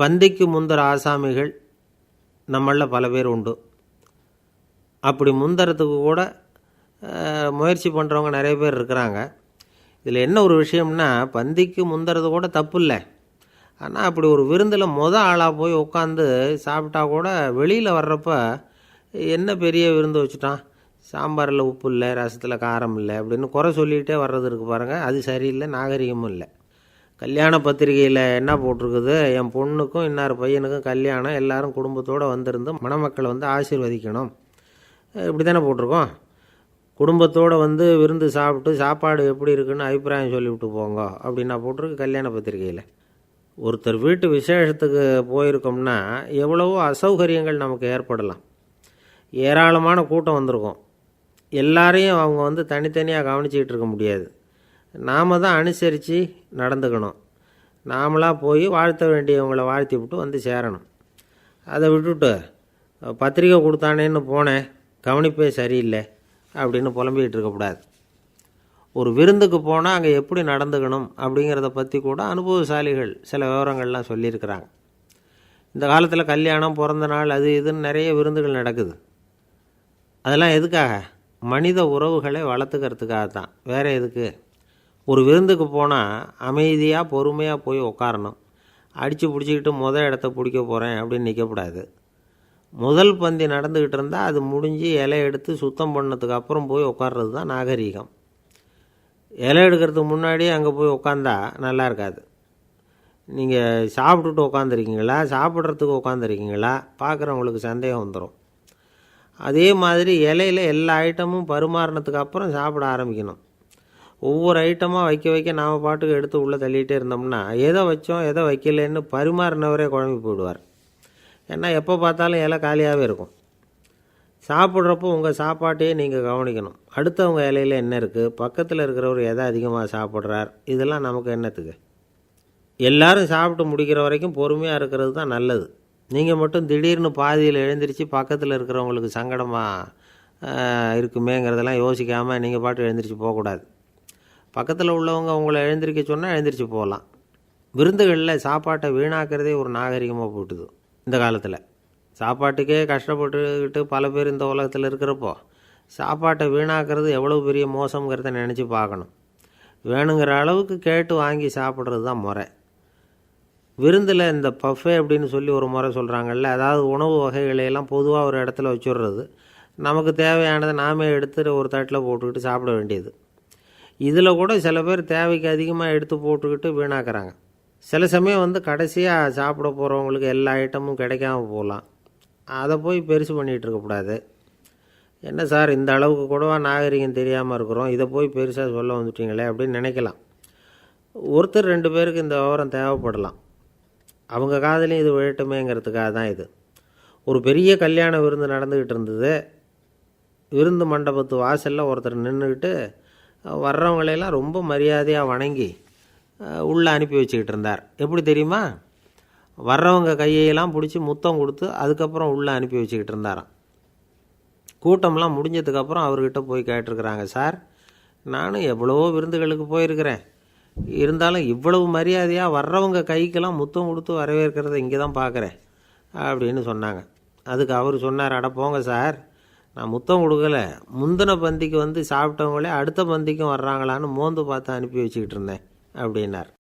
பந்திக்கு முந்தர ஆசாமிகள் நம்மளில் பல பேர் உண்டு. அப்படி முந்தறதுக்கு கூட முயற்சி பண்ணுறவங்க நிறைய பேர் இருக்கிறாங்க. இதில் என்ன ஒரு விஷயம்னா பந்திக்கு முந்துறது கூட தப்பு இல்லை ஆனால் அப்படி ஒரு விருந்தில் மொதல் ஆளாக போய் உட்காந்து சாப்பிட்டா கூட வெளியில் வர்றப்ப என்ன பெரிய விருந்து வச்சுட்டான்? சாம்பாரில் உப்பு இல்லை ரசத்தில் காரம் இல்லை அப்படின்னு குறை சொல்லிகிட்டே வர்றது இருக்குது பாருங்கள் அது சரியில்லை நாகரிகமும் இல்லை. கல்யாண பத்திரிகையில் என்ன போட்டிருக்குது? என் பொண்ணுக்கும் இன்னார் பையனுக்கும் கல்யாணம். எல்லாரும் குடும்பத்தோடு வந்திருந்து மணமக்களை வந்து ஆசீர்வதிக்கணும். இப்படி தானே போட்டிருக்கோம்? குடும்பத்தோடு வந்து விருந்து சாப்பிட்டு சாப்பாடு எப்படி இருக்குன்னு அபிப்பிராயம் சொல்லிவிட்டு போங்க அப்படின்னா போட்டிருக்கு கல்யாண பத்திரிகையில். ஒருத்தர் வீட்டு விசேஷத்துக்கு போயிருக்கோம்னா எவ்வளவோ அசௌகரியங்கள் நமக்கு ஏற்படலாம். ஏராளமான கூட்டம் வந்திருக்கும். எல்லாரையும் அவங்க வந்து தனித்தனியாக கவனிச்சிக்கிட்டு இருக்க முடியாது. நாம் தான் அனுசரித்து நடந்துக்கணும். நாமளாக போய் வாழ்த்த வேண்டியவங்களை வாழ்த்தி விட்டு வந்து சேரணும். அதை விட்டுட்டு பத்திரிக்கை கொடுத்தானேன்னு போனேன் கவனிப்பே சரியில்லை அப்படின்னு புலம்பிக்கிட்டு இருக்கக்கூடாது ஒரு விருந்துக்கு போனால் அங்கே எப்படி நடந்துக்கணும் அப்படிங்கிறத பற்றி கூட அனுபவசாலிகள் சில விவரங்கள்லாம் சொல்லியிருக்கிறாங்க. இந்த காலத்தில் கல்யாணம் பிறந்த நாள் அது இதுன்னு நிறைய விருந்துகள் நடக்குது. அதெல்லாம் எதுக்காக? மனித உறவுகளை வளர்த்துக்கிறதுக்காக தான் வேறு எதுக்கு? ஒரு விருந்துக்கு போனால் அமைதியாக பொறுமையாக போய் உட்காரணும் அடித்து பிடிச்சிக்கிட்டு முதல் இடத்த பிடிக்க போகிறேன் அப்படின்னு நிற்கக்கூடாது முதல் பந்தி நடந்துக்கிட்டு இருந்தால் அது முடிஞ்சு இலை எடுத்து சுத்தம் பண்ணதுக்கு அப்புறம் போய் உட்கார்றது தான் நாகரீகம். இலை எடுக்கிறதுக்கு முன்னாடி அங்கே போய் உட்காந்தா நல்லா இருக்காது. நீங்கள் சாப்பிட்டுட்டு உட்காந்துருக்கீங்களா சாப்பிட்றதுக்கு உட்காந்துருக்கீங்களா பார்க்குறவங்களுக்கு சந்தேகம் வந்துடும் அதே மாதிரி இலையில எல்லா ஐட்டமும் பரிமாறினதுக்கு அப்புறம் சாப்பிட ஆரம்பிக்கணும். ஒவ்வொரு ஐட்டமாக வைக்க வைக்க நாம் பாட்டுக்கு எடுத்து உள்ளே தள்ளிகிட்டே இருந்தோம்னா எதை வச்சோம் எதை வைக்கலன்னு பரிமாறினவரே குழம்பி போயிடுவார். ஏன்னா எப்போ பார்த்தாலும் இலை காலியாகவே இருக்கும். சாப்பிட்றப்போ உங்கள் சாப்பாட்டையே நீங்கள் கவனிக்கணும். அடுத்தவங்க இலையில என்ன இருக்குது பக்கத்தில் இருக்கிறவர் எதை அதிகமாக சாப்பிட்றார்? இதெல்லாம் நமக்கு என்னத்துக்கு? எல்லாரும் சாப்பிட்டு முடிக்கிற வரைக்கும் பொறுமையாக இருக்கிறது தான் நல்லது. நீங்கள் மட்டும் திடீர்னு பாதியில் எழுந்திரிச்சு பக்கத்தில் இருக்கிறவங்களுக்கு சங்கடமாக இருக்குமேங்கிறதெல்லாம் யோசிக்காமல் நீங்கள் பாட்டு எழுந்திரிச்சு போகக்கூடாது. பக்கத்தில் உள்ளவங்க உங்களை எழுந்திரிக்க சொன்னால் எழுந்திரிச்சு போகலாம் விருந்துகளில் சாப்பாட்டை வீணாக்கிறதே ஒரு நாகரிகமாக போட்டுது இந்த காலத்தில். சாப்பாட்டுக்கே கஷ்டப்பட்டுக்கிட்டு பல பேர் இந்த உலகத்தில் இருக்கிறப்போ சாப்பாட்டை வீணாக்கிறது எவ்வளோ பெரிய மோசங்கிறத நினச்சி பார்க்கணும். வேணுங்கிற அளவுக்கு கேட்டு வாங்கி சாப்பிட்றது தான் முறை. விருந்தில் இந்த பஃபே அப்படின்னு சொல்லி ஒரு முறை சொல்கிறாங்கல்ல அதாவது உணவு வகைகளையெல்லாம் பொதுவாக ஒரு இடத்துல வச்சுடுறது. நமக்கு தேவையானதை நாமே எடுத்து ஒரு தட்டில் போட்டுக்கிட்டு சாப்பிட வேண்டியது. இதில் கூட சில பேர் தேவைக்கு அதிகமாக எடுத்து போட்டுக்கிட்டு வீணாக்குறாங்க. சில சமயம் வந்து கடைசியாக சாப்பிட போகிறவங்களுக்கு எல்லா ஐட்டமும் கிடைக்காம போகலாம். அதை போய் பெருசு பண்ணிகிட்டு இருக்கக்கூடாது என்ன சார் இந்த அளவுக்கு கூடவா நாகரிகம் தெரியாமல் இருக்கிறோம்? இதை போய் பெருசாக சொல்ல வந்துட்டீங்களே அப்படின்னு நினைக்கலாம். ஒருத்தர் ரெண்டு பேருக்கு இந்த விவரம் தேவைப்படலாம். அவங்க காதலையும் இது விழட்டுமேங்கிறதுக்காக தான் இது. ஒரு பெரிய கல்யாண விருந்து நடந்துக்கிட்டு இருந்தது. விருந்து மண்டபத்து வாசலில் ஒருத்தர் நின்றுக்கிட்டு வர்றவங்களையெல்லாம் ரொம்ப மரியாதையாக வணங்கி உள்ளே அனுப்பி வச்சுக்கிட்டு இருந்தார். எப்படி தெரியுமா? வர்றவங்க கையெல்லாம் பிடிச்சி முத்தம் கொடுத்து அதுக்கப்புறம் உள்ளே அனுப்பி வச்சுக்கிட்டு இருந்தாராம். கூட்டம்லாம் முடிஞ்சதுக்கப்புறம் அவர்கிட்ட போய் கேட்டிருக்கிறாங்க சார் நானும் எவ்வளவோ விருந்துகளுக்கு போயிருக்கிறேன். இருந்தாலும் இவ்வளவு மரியாதையாக வர்றவங்க கைக்கெல்லாம் முத்தம் கொடுத்து வரவேற்கிறத இங்கே தான் பார்க்குறேன் அப்படின்னு சொன்னாங்க. அதுக்கு அவர் சொன்னார் அட போங்க சார். நான் முத்தம் கொடுக்கல. முந்தின பந்திக்கு வந்து சாப்பிட்டவங்களே அடுத்த பந்திக்கும் வர்றாங்களான்னு மோந்து பார்த்து அனுப்பி வச்சுக்கிட்டு இருந்தேன் அப்படின்னார்.